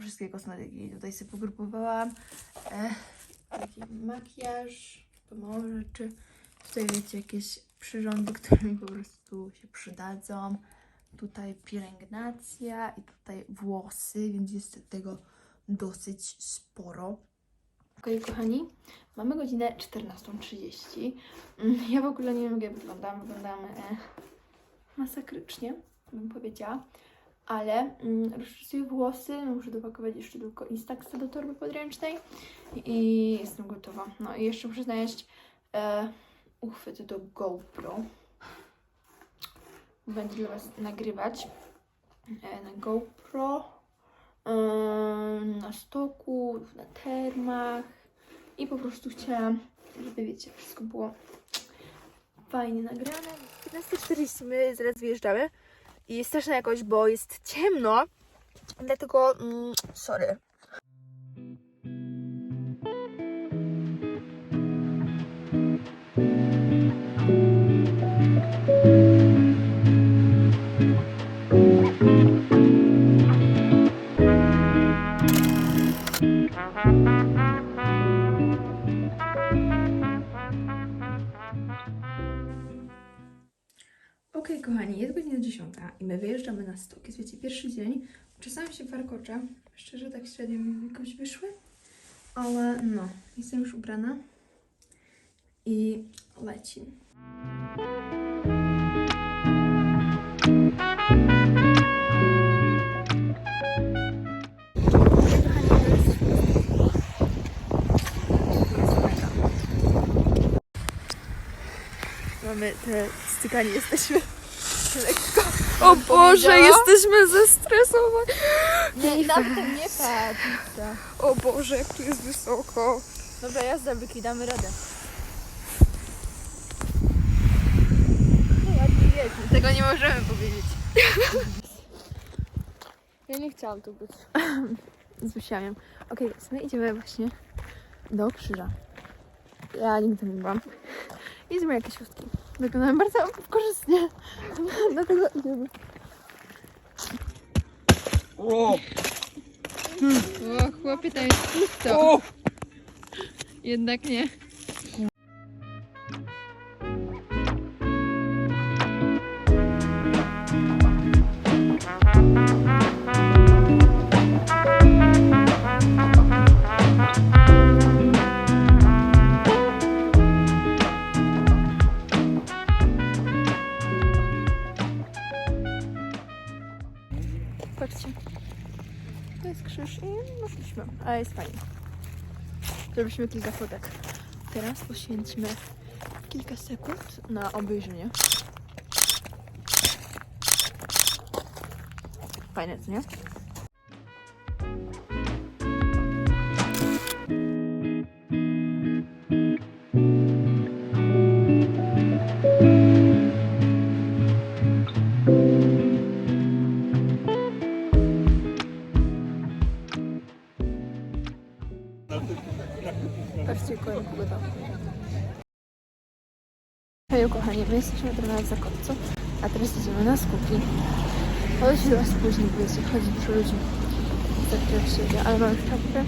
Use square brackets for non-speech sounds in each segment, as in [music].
wszystkie kosmetyki. Tutaj sobie pogrupowałam. E, taki makijaż, to mało rzeczy. Tutaj wiecie, jakieś przyrządy, [laughs] które mi po prostu się przydadzą. Tutaj pielęgnacja i tutaj włosy, więc jest tego dosyć sporo. Okej, kochani, mamy godzinę 14.30. Mm, Ja w ogóle nie wiem, jak wyglądam. Wyglądam e, masakrycznie, bym powiedziała. Ale mm, rozczesuję włosy, muszę dopakować jeszcze tylko Instaxa do torby podręcznej i jestem gotowa. No i jeszcze muszę znaleźć e, uchwyt do GoPro. Będę dla Was nagrywać e, na GoPro, e, na stoku, na termach i po prostu chciałam, żeby wiecie, wszystko było fajnie nagrane. 15.40 my zaraz wyjeżdżamy i straszna jakość, bo jest ciemno, dlatego mm, sorry. Okej, kochani, jest godzina 10 i my wyjeżdżamy na stok. Jest, wiecie, pierwszy dzień. Czasami się warkoczę. Szczerze, tak średnio mi jakoś wyszły. Ale no, jestem już ubrana. I leci. Mamy te stykanie, jesteśmy lekko. O Boże, jesteśmy zestresowani. Nie, nawet nie patrz. O Boże, jak tu jest wysoko. Dobra, jazda, Byki, damy radę. Tego nie możemy powiedzieć. [laughs] Ja nie chciałam tu być. Z. Okej, więc my idziemy właśnie do krzyża. Ja nigdy nie byłam. Idziemy jakieś szóstki. Wyglądają bardzo korzystnie. [laughs] Dlatego idziemy. O! O, chłopie, tam jest pusto. O! Jednak nie. Patrzcie. Ale jest fajnie. Zrobiliśmy kilka fotek. Teraz poświęcimy kilka sekund na obejrzenie. Fajne, co nie? Kochani, my jesteśmy teraz na Zakotcu, a teraz idziemy na skupi. Chodź do was później, wiecie, chodzi dużo ludzi. Tak teraz siebie, ale mamy czapkę.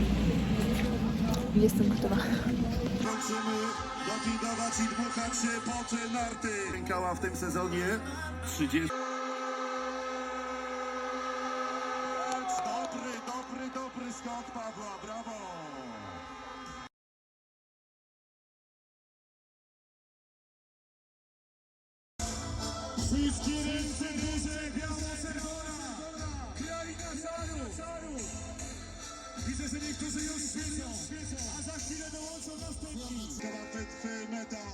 I jestem gotowa. Się. Rękała w tym sezonie 30. Dobry, dobry, dobry Pawła, brawo! Ręce duże, biało-czerwona! Kraina czaru! Widzę, że niektórzy już świecą, a za chwilę dołączą następni. Kawapet meta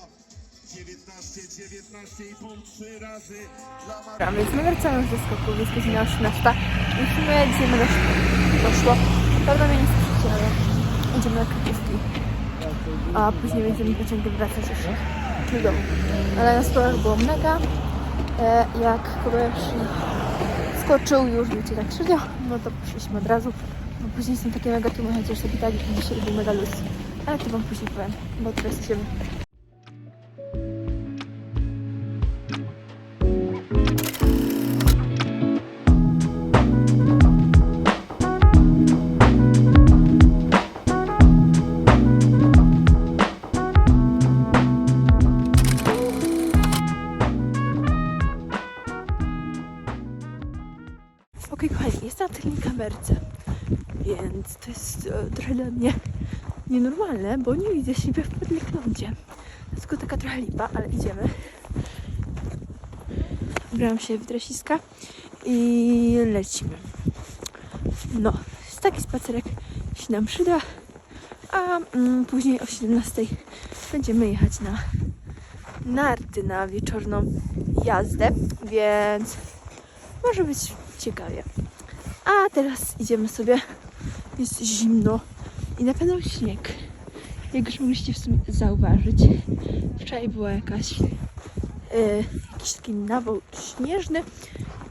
19, 19 i pół, trzy razy dla Mar- więc my wracamy ze skoku, jest godzina 18. I w sumie dzisiaj będę poszło. Prawda mnie nie słyszycie, ale idziemy na krytówki. A później będziemy pociągiem wracać już do domu. Ale na sprawach było mega. E, jak Kobayashi skoczył już, wiecie, tak średnio, no to poszliśmy od razu. Bo później są takie mega tłumy, chociaż tak, że dzisiaj był mega luz. Ale to wam później powiem, bo teraz idziemy. Serce. Więc to jest e, trochę dla mnie nienormalne, bo nie widzę siebie w podleknądzie. Tylko taka trochę lipa, ale idziemy. Ubrałam się w dresiska i lecimy. No, taki spacerek się nam przyda, a mm, później o 17 będziemy jechać na narty na wieczorną jazdę, więc może być ciekawie. A teraz idziemy sobie, jest zimno i na pewno śnieg. Jak już mogliście w sumie zauważyć, wczoraj była jakaś e, jakiś taki nawał śnieżny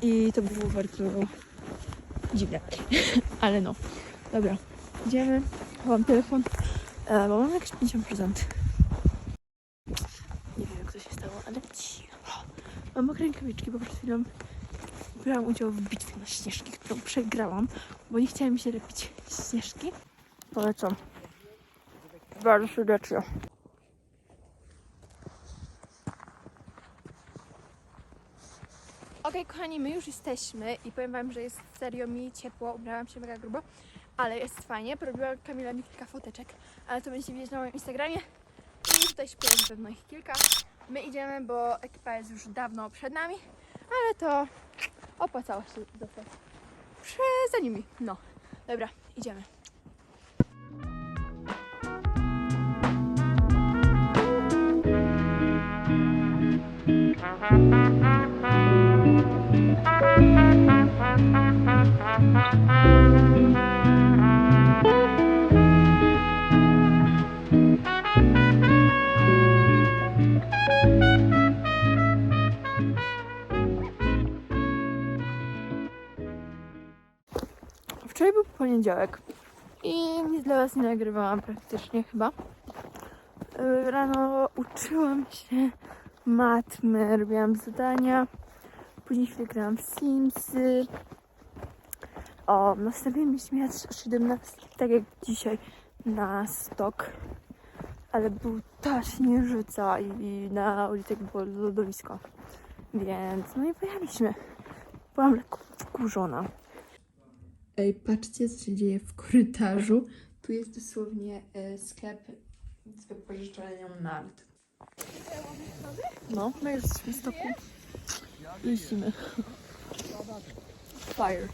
i to było bardzo dziwne. [laughs] Ale no, dobra, idziemy. Chowam telefon, e, bo mam jakieś 50%. Nie wiem jak to się stało, ale cicho. Mam mokre rękawiczki, bo przed chwilą brałam udział w bitwie na śnieżki, którą przegrałam, bo nie chciałem się lepić śnieżki. Polecam. Bardzo serdecznie. Okej, kochani, my już jesteśmy i powiem Wam, że jest serio mi ciepło, ubrałam się mega grubo, ale jest fajnie. Porobiła Kamila mi kilka foteczek, ale to będziecie widzieć na moim Instagramie. I tutaj śpię na pewno ich kilka. My idziemy, bo ekipa jest już dawno przed nami, ale to opłacało się zostać za nimi. No, dobra, idziemy. Wczoraj poniedziałek i nic dla Was nie nagrywałam praktycznie chyba. Yy, Rano uczyłam się matmy, robiłam zadania, później chwilę grałam w Simsy. O, następnie mieliśmy jechać o 17, tak jak dzisiaj, na stok. Ale był ta śnieżyca i, na ulicy było lodowisko. Więc no i pojechaliśmy. Byłam lekko wkurzona. Ej, patrzcie, co się dzieje w korytarzu. Tu jest dosłownie e, sklep z wypożyczalnią nart. No, my jesteśmy w stoku. Jeździmy. Fire.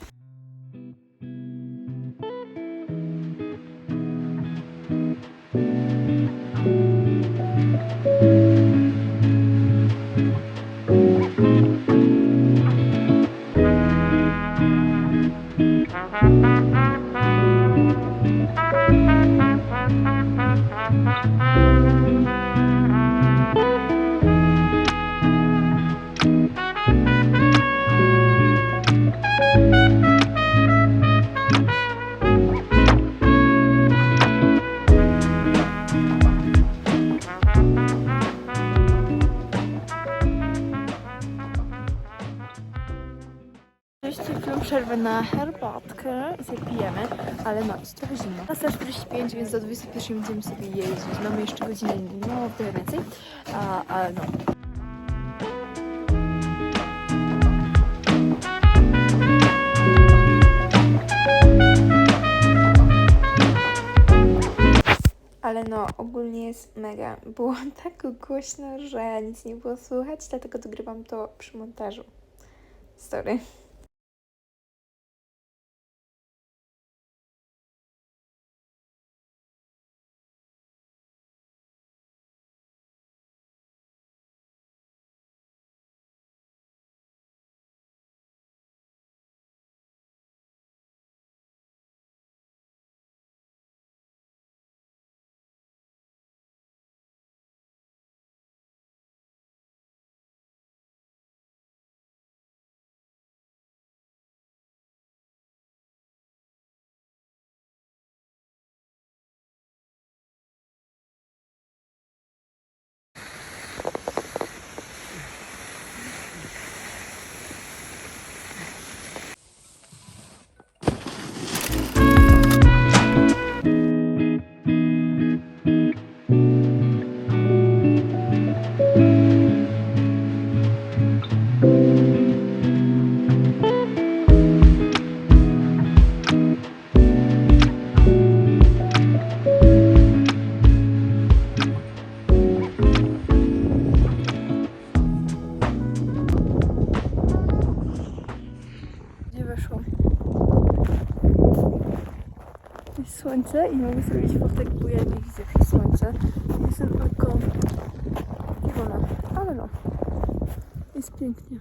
Ale no, jest trochę zimno. Na 45, więc do 21 będziemy sobie jeździć. Mamy jeszcze godzinę, no trochę więcej, ale no. Ale no, ogólnie jest mega. Było [laughs] tak głośno, że nic nie było słychać, dlatego dogrywam to przy montażu. Sorry. Słońce i mogę zrobić fotek, bo ja nie widzę przez słońce. Jestem lekko wolna, ale no. Jest pięknie.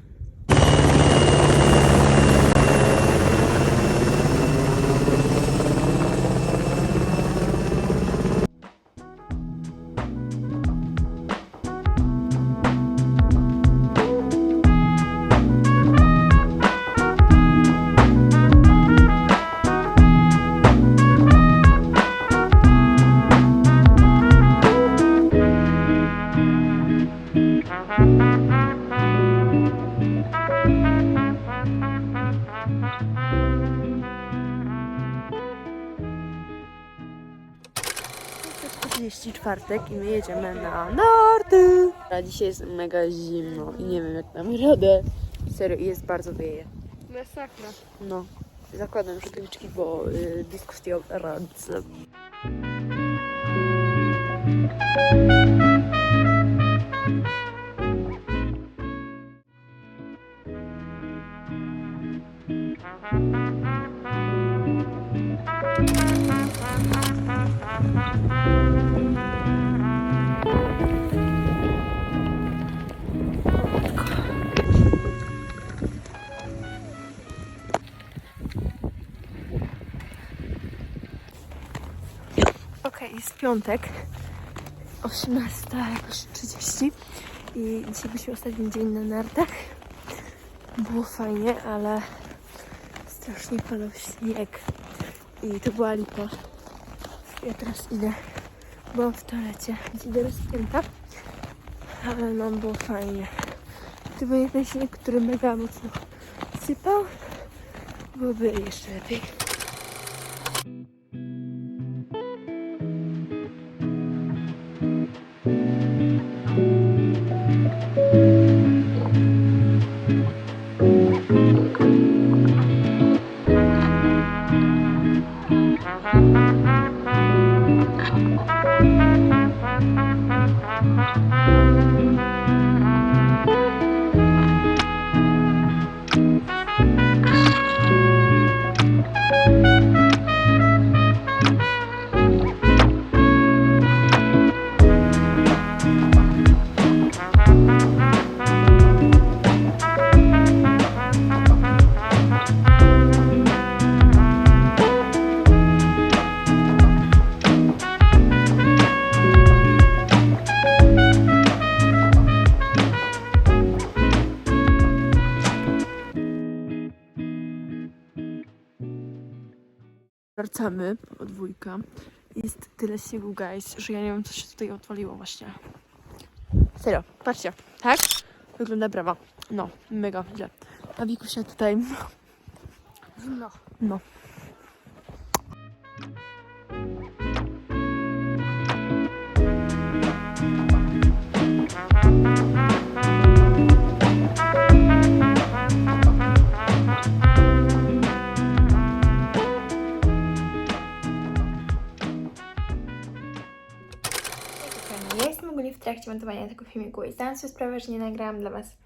Czwartek i my jedziemy na narty. A dzisiaj jest mega zimno i nie wiem jak damy radę. Serio, i jest bardzo wieje. Masakra. No, zakładam rękawiczki, bo y, dyskusja o randce. Piątek, 18 jakoś 30 i dzisiaj był ostatni dzień na nartach. Było fajnie, ale strasznie padał śnieg i to była lipa. Ja teraz idę, byłam w toalecie, więc idę rozpięta, ale no było fajnie. Gdyby nie ten śnieg, który mega mocno sypał, byłoby jeszcze lepiej. Wracamy, podwójka. Jest tyle sił, guys, że ja nie wiem, co się tutaj odwaliło właśnie. Serio, patrzcie, tak? Wygląda brawa. No, mega źle. A Wikusia tutaj... No. No. Montowania tego filmiku i zdałam sobie sprawę, że nie nagrałam dla Was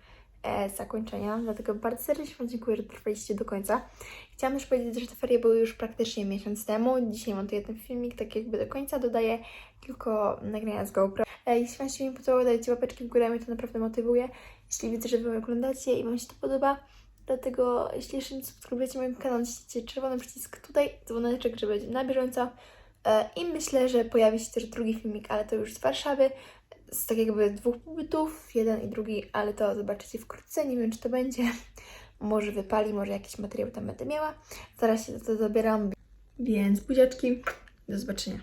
e, zakończenia, dlatego bardzo serdecznie Wam dziękuję, że trwaliście do końca. Chciałam też powiedzieć, że te ferie były już praktycznie miesiąc temu. Dzisiaj montuję ten filmik tak jakby do końca, dodaję tylko nagrania z GoPro. E, jeśli Wam się mi podobało, dajcie łapeczki w górę, mnie to naprawdę motywuje. Jeśli widzę, że Wy oglądacie i Wam się to podoba, dlatego jeśli jeszcze nie subskrybujecie mój kanał, naciśnijcie czerwony przycisk tutaj, dzwoneczek, żeby być na bieżąco. E, I myślę, że pojawi się też drugi filmik, ale to już z Warszawy. Z tak jakby dwóch pobytów, jeden i drugi, ale to zobaczycie wkrótce. Nie wiem, czy to będzie. [laughs] Może wypali, może jakiś materiał tam będę miała. Zaraz się za to zabieram. Więc buziaczki, do zobaczenia.